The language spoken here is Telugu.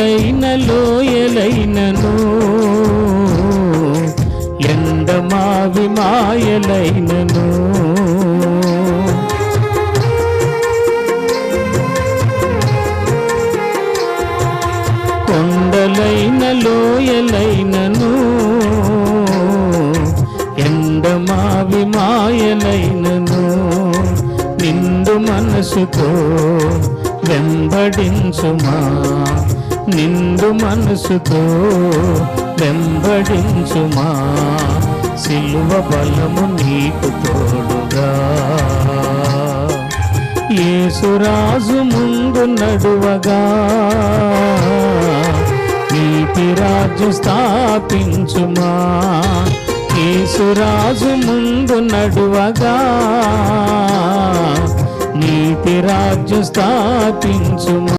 కొండలైన లోయలైనను ఎండమావి మాయలైనను. కొండలైన లోయలైనను ఎండమావి మాయలైనను. నిండు మనసుతో వెంబడించుమా నిండు మనసుతో వెంబడించుమా. సిల్వ బలము నీకు తోడుగా. యేసురాజు ముందు నడువగా. నీతి రాజు స్థాపించుమా. యేసురాజు ముందు నడువగా. నీతి రాజు స్థాపించుమా.